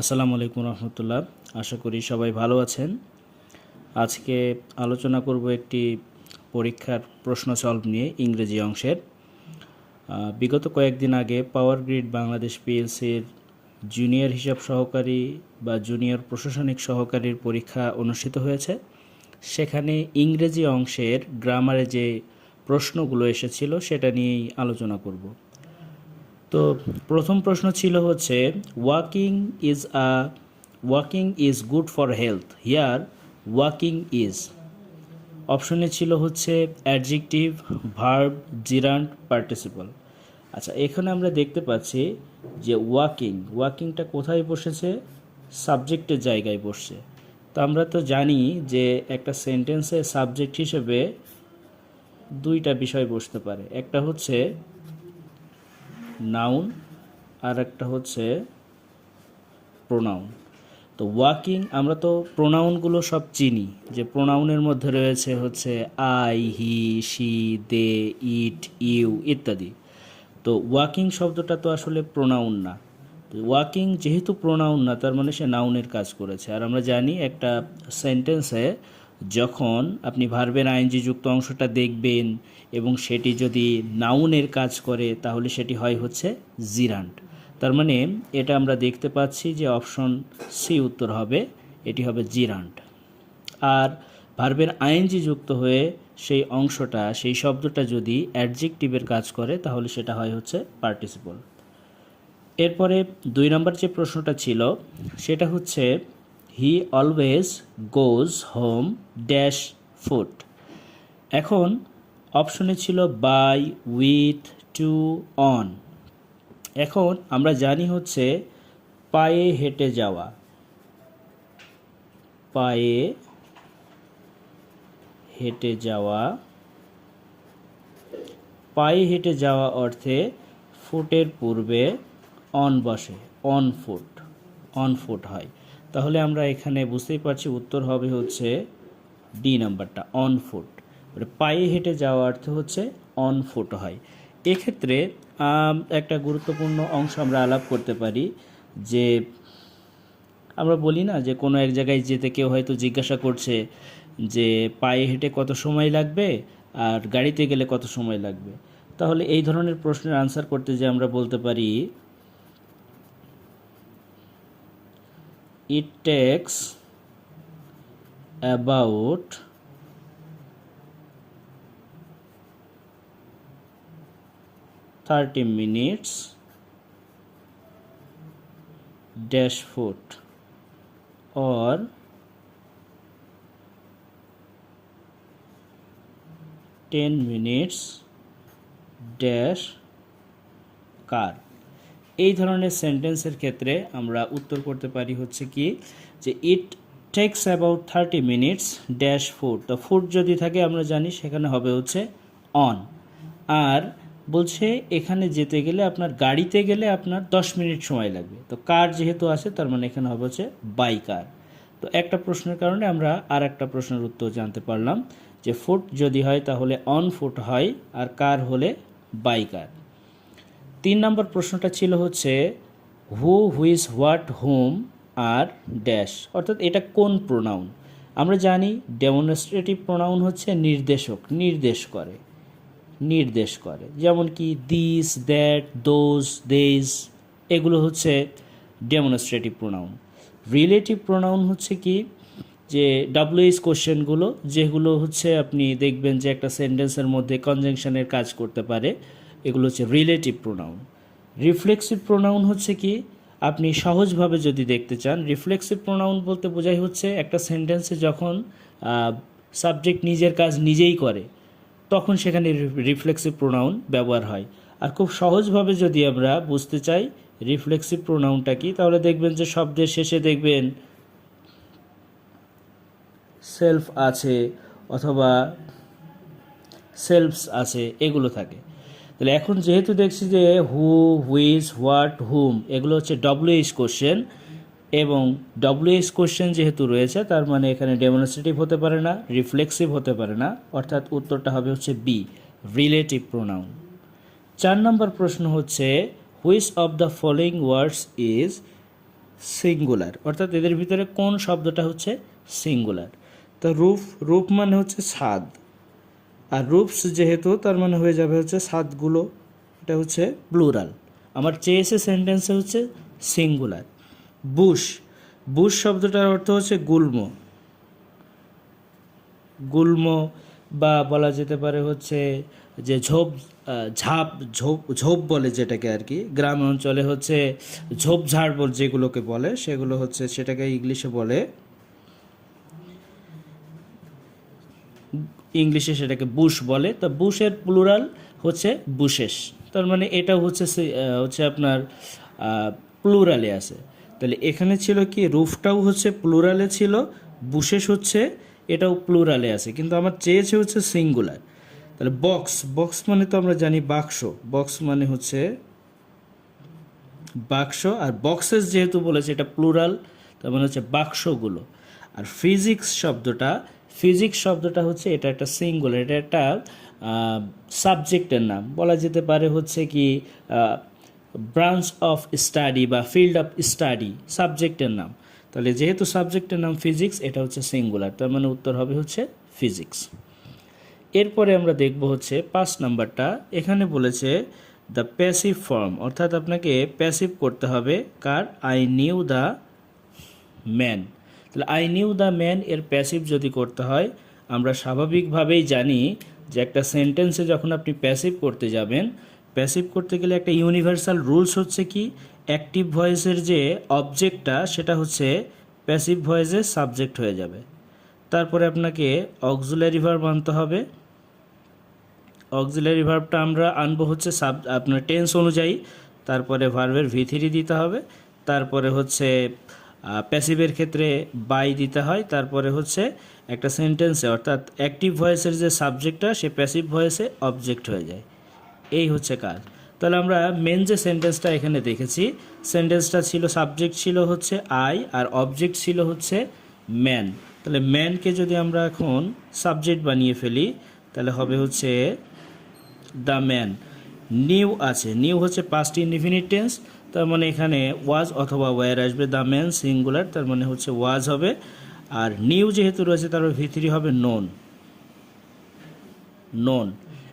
আসসালামু আলাইকুম রহমতুল্লাহ। আশা করি সবাই ভালো আছেন। আজকে আলোচনা করব একটি পরীক্ষার প্রশ্ন সলভ নিয়ে ইংরেজি অংশের। বিগত কয়েকদিন আগে পাওয়ার গ্রিড বাংলাদেশ পিএলসির জুনিয়র হিসাব সহকারী বা জুনিয়র প্রশাসনিক সহকারীর পরীক্ষা অনুষ্ঠিত হয়েছে। সেখানে ইংরেজি অংশের গ্রামারে যে প্রশ্নগুলো এসেছিল সেটা নিয়েই আলোচনা করব। তো প্রথম প্রশ্ন ছিল হচ্ছে walking is a walking is good for health here walking is অপশনে ছিল হচ্ছে অ্যাডজেক্টিভ ভার্ব জিরান্ট পার্টিসিপল আচ্ছা এখানে আমরা দেখতে পাচ্ছি যে ওয়াকিং ওয়াকিংটা কোথায় বসেছে? সাবজেক্টের জায়গায় বসছে। তো আমরা তো জানি যে একটা সেন্টেন্সে সাবজেক্ট হিসেবে দুইটা বিষয় বসতে পারে। একটা হচ্ছে নাউন আর একটা হচ্ছে প্রোনাউন তো ওয়াকিং আমরা তো প্রোনাউনগুলো সব চিনি। যে প্রোনাউনের মধ্যে রয়েছে হচ্ছে I he she they it you ইত্যাদি। তো ওয়াকিং শব্দটা তো আসলে প্রোনাউন না। ওয়াকিং যেহেতু প্রোনাউন না, তার মানে সে নাউনের কাজ করেছে। আর আমরা জানি একটা সেন্টেন্সে যখন আপনি ভার্বের আইনজি যুক্ত অংশটা দেখবেন এবং সেটি যদি নাউনের কাজ করে, তাহলে সেটি হয় হচ্ছে জিরান্ট। তার মানে এটা আমরা দেখতে পাচ্ছি যে অপশন সি উত্তর হবে, এটি হবে জিরান্ট। আর ভার্বের আইনজি যুক্ত হয়ে সেই অংশটা, সেই শব্দটা যদি অ্যাডজেক্টিভের কাজ করে, তাহলে সেটা হয় হচ্ছে পার্টিসিপল। এরপরে দুই নম্বর যে প্রশ্নটা ছিল, সেটা হচ্ছে he always goes home dash foot এখন অপশনে ছিল বাই উইথ টু অন এখন আমরা জানি হচ্ছে পায়ে হেঁটে যাওয়া। পায়ে হেঁটে যাওয়া। পায়ে হেঁটে যাওয়া অর্থে ফুটের পূর্বে অন বসে অন ফুট অন ফুট হয়। তাহলে আমরা এখানে বুঝতেই পারছি উত্তর হবে হচ্ছে ডি নাম্বারটা অন ফুট পায়ে হেঁটে যাওয়া অর্থ হচ্ছে অন ফুট হয়। এক্ষেত্রে একটা গুরুত্বপূর্ণ অংশ আমরা আলাপ করতে পারি যে আমরা বলি না যে কোনো এক জায়গায় যেতে কেউ হয়তো জিজ্ঞাসা করছে যে পায়ে হেঁটে কত সময় লাগবে আর গাড়িতে গেলে কত সময় লাগবে। তাহলে এই ধরনের প্রশ্নের আনসার করতে যে আমরা বলতে পারি it takes about thirty minutes dash foot or ten minutes dash car এই ধরনের সেন্টেন্সের ক্ষেত্রে আমরা উত্তর করতে পারি হচ্ছে কি, যে it takes about thirty minutes dash food তো ফুড যদি থাকে আমরা জানি সেখানে হবে হচ্ছে অন আর বলছে এখানে যেতে গেলে আপনার গাড়িতে গেলে আপনার দশ মিনিট সময় লাগবে। তো কার যেহেতু আছে, তার মানে এখানে হবে হচ্ছে বাই কার তো একটা প্রশ্নের কারণে আমরা আর একটা প্রশ্নের উত্তর জানতে পারলাম, যে ফুট যদি হয় তাহলে অন ফুট হয়, আর কার হলে বাই কার তিন নম্বর প্রশ্নটা ছিল হচ্ছে হু হুইজ হোয়াট হোম আর ড্যাশ অর্থাৎ এটা কোন প্রোনাউন আমরা জানি ডেমনস্ট্রেটিভ প্রোনাউন হচ্ছে নির্দেশক, নির্দেশ করে নির্দেশ করে। যেমন কি দিস দ্যাট দোজ দেজ এগুলো হচ্ছে ডেমনস্ট্রেটিভ প্রোনাউন রিলেটিভ প্রোনাউন হচ্ছে কি? যে ডাব্লিউএস কোশ্চেনগুলো যেগুলো হচ্ছে আপনি দেখবেন যে একটা সেন্টেন্সের মধ্যে কনজাংশনের কাজ করতে পারে। এগুলো হচ্ছে রিলেটিভ প্রোনাউন রিফ্লেক্সিভ প্রোনাউন হচ্ছে কি? আপনি সহজভাবে যদি দেখতে চান রিফ্লেক্সিভ প্রোনাউন বলতে বোঝাই হচ্ছে একটা সেন্টেন্সে যখন সাবজেক্ট নিজের কাজ নিজেই করে, তখন সেখানে রিফ্লেক্সিভ প্রোনাউন ব্যবহার হয়। আর খুব সহজভাবে যদি আমরা বুঝতে চাই রিফ্লেক্সিভ প্রোনাউনটা কি, তাহলে দেখবেন যে শব্দের শেষে দেখবেন সেলফ আছে অথবা সেলফস আছে, এগুলো থাকে। তাহলে এখন যেহেতু দেখছি যে হু হুইজ হোয়াট হুম এগুলো হচ্ছে ডব্লিউএইচ কোশ্চেন এবং ডব্লিউএইচ কোশ্চেন যেহেতু রয়েছে, তার মানে এখানে ডেমনস্ট্রেটিভ হতে পারে না রিফ্লেক্সিভ হতে পারে না, অর্থাৎ উত্তরটা হবে হচ্ছে বি রিলেটিভ প্রোনাউন চার নম্বর প্রশ্ন হচ্ছে which of the following words is singular অর্থাৎ এদের ভিতরে কোন শব্দটা হচ্ছে সিঙ্গুলার তো রূপ রূপ মানে হচ্ছে ছাদ আর রূপস যেহেতু, তার মানে হয়ে যাবে হচ্ছে ছাদগুলো এটা হচ্ছে প্লুরাল আমার চেয়েছে সেন্টেন্সে হচ্ছে সিঙ্গুলার বুশ। বুশ শব্দটার অর্থ হচ্ছে গুল্ম। গুল্ম বা বলা যেতে পারে হচ্ছে যে ঝোপ ঝাপ, ঝোপ ঝোপ বলে যেটাকে আর কি। গ্রাম অঞ্চলে হচ্ছে ঝোপঝাড় যেগুলোকে বলে, সেগুলো হচ্ছে সেটাকে ইংলিশে বলে ইংলিশে সেটাকে বুশ বলে। তো বুশের প্লুরাল হচ্ছে বুশেস। তার মানে এটা হচ্ছে হচ্ছে আপনার প্লুরালে আছে। তাহলে এখানে ছিল কি, রুফটাও হচ্ছে প্লুরালে ছিল, বুশেস হচ্ছে, এটাও প্লুরালে আছে। কিন্তু আমার চেয়েছে হচ্ছে সিঙ্গুলার তাহলে বক্স বক্স মানে তো আমরা জানি বাক্স। বক্স মানে হচ্ছে বাক্স। আর বক্সেস যেহেতু বলেছে, এটা প্লুরাল তার মানে হচ্ছে বাক্সগুলো। আর ফিজিক্স শব্দটা ফিজিক্স শব্দটা হচ্ছে এটা একটা সিঙ্গুলার এটা একটা সাবজেক্টের নাম। বলা যেতে পারে হচ্ছে কি ব্রাঞ্চ অফ স্টাডি বা ফিল্ড অফ স্টাডি সাবজেক্টের নাম। তাহলে যেহেতু সাবজেক্টের নাম ফিজিক্স এটা হচ্ছে সিঙ্গুলার তার মানে উত্তর হবে হচ্ছে ফিজিক্স এরপরে আমরা দেখব হচ্ছে পাঁচ নাম্বারটা। এখানে বলেছে দ্য প্যাসিভ ফর্ম অর্থাৎ আপনাকে প্যাসিভ করতে হবে। কার? আই নিউ দ্য ম্যান তাহলে আই নিউ দ্য ম্যান এর প্যাসিভ যদি করতে হয়, আমরা স্বাভাবিকভাবেই জানি যে একটা সেন্টেন্সে যখন আপনি প্যাসিভ করতে যাবেন প্যাসিভ করতে গেলে একটা ইউনিভার্সাল রুলস হচ্ছে কি? অ্যাক্টিভ ভয়েসের যে অবজেক্টটা সেটা হচ্ছে প্যাসিভ ভয়েসের সাবজেক্ট হয়ে যাবে। তারপরে আপনাকে অক্সুলারি ভার্ব আনতে হবে। অক্সিলারি ভার্বটা আমরা আনব হচ্ছে সাব আপনার টেন্স অনুযায়ী। তারপরে ভার্বের ভিথিরি দিতে হবে। তারপরে হচ্ছে প্যাসিভের ক্ষেত্রে বাই দিতে হয়, তারপরে হচ্ছে একটা সেন্টেন্সে অর্থাৎ অ্যাক্টিভ ভয়েসের যে সাবজেক্টটা সে প্যাসিভ ভয়েসে অবজেক্ট হয়ে যায়। এই হচ্ছে কাজ। তাহলে আমরা মেন যে সেন্টেন্সটা এখানে দেখেছি সেন্টেন্সটা ছিল সাবজেক্ট ছিল হচ্ছে আই আর অবজেক্ট ছিল হচ্ছে ম্যান তাহলে ম্যানকে যদি আমরা এখন সাবজেক্ট বানিয়ে ফেলি, তাহলে হবে হচ্ছে দ্য ম্যান নিউ আছে নিউ হচ্ছে পাস্ট ইনডিফিনিট টেন্স তার মানে এখানে ওয়াজ অথবা ওয়ার আসবে, দ্য ম্যান সিঙ্গুলার, তার মানে হচ্ছে ওয়াজ হবে। আর নিউ যেহেতু রয়েছে, তার ভিতরি হবে নন। নন।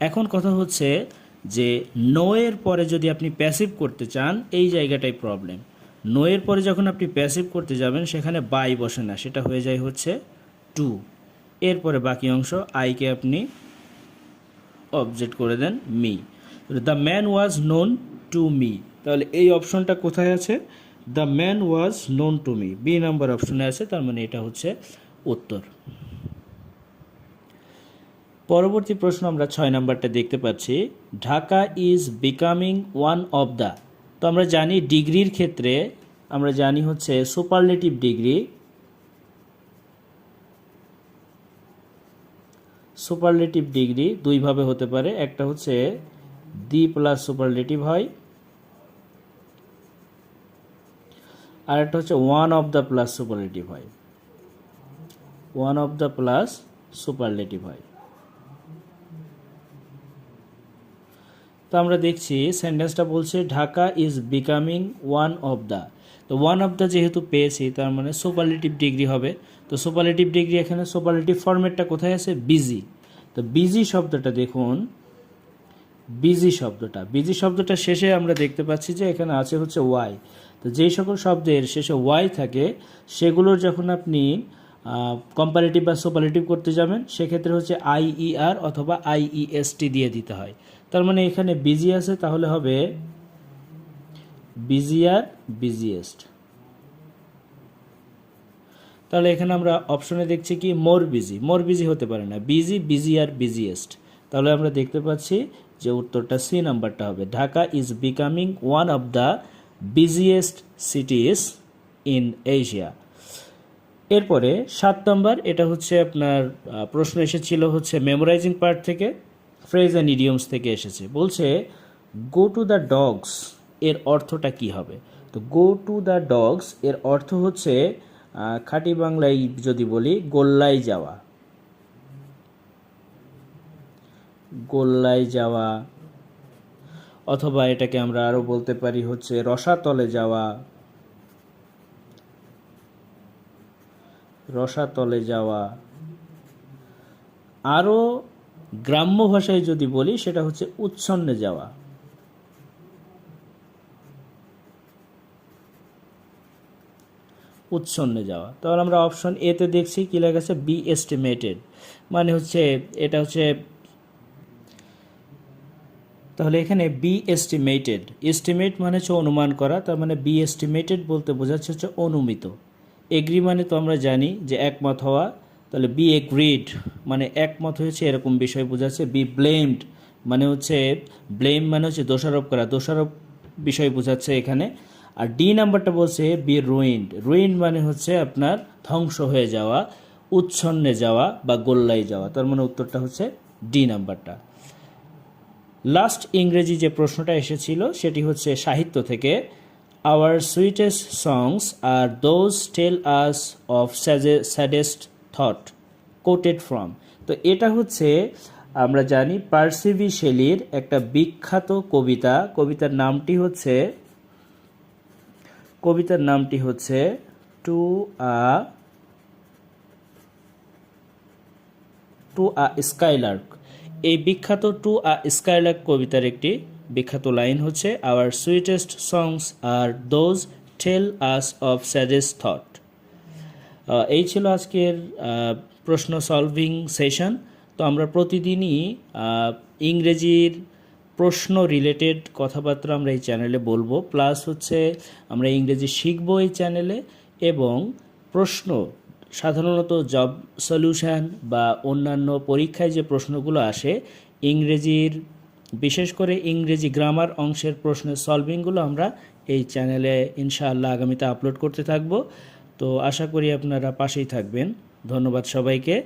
এখন কথা হচ্ছে যে নো এর পরে যদি আপনি প্যাসিভ করতে চান, এই জায়গাটাই প্রবলেম। নো এর পরে যখন আপনি প্যাসিভ করতে যাবেন, সেখানে বাই বসে না, সেটা হয়ে যায় হচ্ছে টু। এরপরে বাকি অংশ আইকে আপনি অবজেক্ট করে দেন me the man was known to me. তাহলে এই অপশনটা কোথায় আছে? The man was known to me B number অপশনে আছে, তার মানে এটা হচ্ছে উত্তর। পরবর্তী প্রশ্ন আমরা ছয় নাম্বারটা দেখতে পাচ্ছি। Dhaka is becoming one of the তো আমরা জানি ডিগ্রির ক্ষেত্রে, আমরা জানি হচ্ছে সুপারলেটিভ ডিগ্রি সুপারলেটিভ ডিগ্রি দুইভাবে হতে পারে, একটা হচ্ছে দি প্লাস সুপারলেটিভ হয় আর একটা হচ্ছে one of the plus superlative হয়। One of the plus superlative হয়। তো আমরা দেখছি সেন্টেন্সটা বলছে, Dhaka is becoming one of the তো ওয়ান অফ দ্য যেহেতু পেয়েছি, তার মানে সুপারলেটিভ ডিগ্রি হবে। তো সুপারলেটিভ ডিগ্রি এখানে সুপারলেটিভ ফর্মেটটা কোথায় আছে? বিজি তো বিজি শব্দটা দেখুন। বিজি শব্দটা। বিজি শব্দটা শেষে আমরা দেখতে পাচ্ছি যে এখানে আছে হচ্ছে ওয়াই। তো যেই সকল শব্দের শেষে ওয়াই থাকে, সেগুলোর যখন আপনি কম্পারেটিভ বা সুপারলেটিভ করতে যাবেন, সেক্ষেত্রে হচ্ছে আইইআর অথবা আইইএসটি দিয়ে দিতে হয়। তার মানে এখানে বিজি আছে, তাহলে হবে বিজিআর বিজিএস্ট তাহলে এখানে আমরা অপশনে দেখছি কি, মোর বিজি। মোর বিজি হতে পারে না। বিজি বিজি আর বিজিয়েস্ট তাহলে আমরা দেখতে পাচ্ছি যে উত্তরটা সি নাম্বারটা হবে। Dhaka is becoming one of the biggest cities in Asia এরপরে সাত নম্বর, এটা হচ্ছে আপনার প্রশ্ন এসেছিল হচ্ছে মেমোরাইজিং পার্ট থেকে ফ্রেজ অ্যান্ড ইডিয়মস থেকে এসেছে। বলছে গো টু দ্য ডগস এর অর্থটা কি হবে? তো গো টু দ্য ডগস এর অর্থ হচ্ছে খাঁটি বাংলায় যদি বলি, গোল্লায় যাওয়া। গোল্লায় যাওয়া, অথবা এটাকে আমরা আরও বলতে পারি হচ্ছে রসাতলে যাওয়া রসাতলে যাওয়া। আরও গ্রাম্য ভাষায় যদি বলি, সেটা হচ্ছে উচ্ছন্নে যাওয়া। উচ্ছন্নে যাওয়া। তাহলে আমরা অপশন এতে দেখছি, কী লেখা আছে? বি এস্টিমেটেড মানে হচ্ছে, এটা হচ্ছে তাহলে এখানে বি এস্টিমেটেড এস্টিমেট মানে হচ্ছে অনুমান করা, তার মানে বি এস্টিমেটেড বলতে বোঝাচ্ছে হচ্ছে অনুমিত। এগ্রি মানে তো আমরা জানি যে একমত হওয়া, তাহলে বি এগ্রিড মানে একমত হয়েছে, এরকম বিষয় বোঝাচ্ছে। বি ব্লেমড মানে হচ্ছে ব্লেম মানে হচ্ছে দোষারোপ করা, দোষারোপ বিষয় বোঝাচ্ছে এখানে। আর ডি নাম্বারটা বলছে বি রুইন্ড রুইন্ড মানে হচ্ছে আপনার ধ্বংস হয়ে যাওয়া, উচ্ছন্নে যাওয়া বা গোল্লাই যাওয়া। তার মানে উত্তরটা হচ্ছে ডি নাম্বারটা লাস্ট ইংরেজি যে প্রশ্নটা এসেছিল, সেটি হচ্ছে সাহিত্য থেকে। Our sweetest songs are those tell us of saddest thought quoted from তো এটা হচ্ছে, আমরা জানি পার্সিভি শেলির একটা বিখ্যাত কবিতা। কবিতার নামটি হচ্ছে, কবিতার নামটি হচ্ছে to a to a skylark. এই বিখ্যাত টু আ স্কাইলার্ক কবিতার একটি বিখ্যাত লাইন হচ্ছে our sweetest songs are those tell us of saddest thought এই ছিল আজকের প্রশ্ন সলভিং সেশন তো আমরা প্রতিদিনই ইংরেজির প্রশ্ন রিলেটেড কথাবার্তা আমরা এই চ্যানেলে বলব। প্লাস হচ্ছে আমরা ইংরেজি শিখব এই চ্যানেলে এবং প্রশ্ন সাধারণত জব সলিউশান বা অন্যান্য পরীক্ষায় যে প্রশ্নগুলো আসে, ইংরেজির, বিশেষ করে ইংরেজি গ্রামার অংশের প্রশ্নের সলভিংগুলো আমরা এই চ্যানেলে ইনশাআল্লাহ আগামীতে আপলোড করতে থাকব। তো আশা করি আপনারা পাশেই থাকবেন। ধন্যবাদ সবাইকে।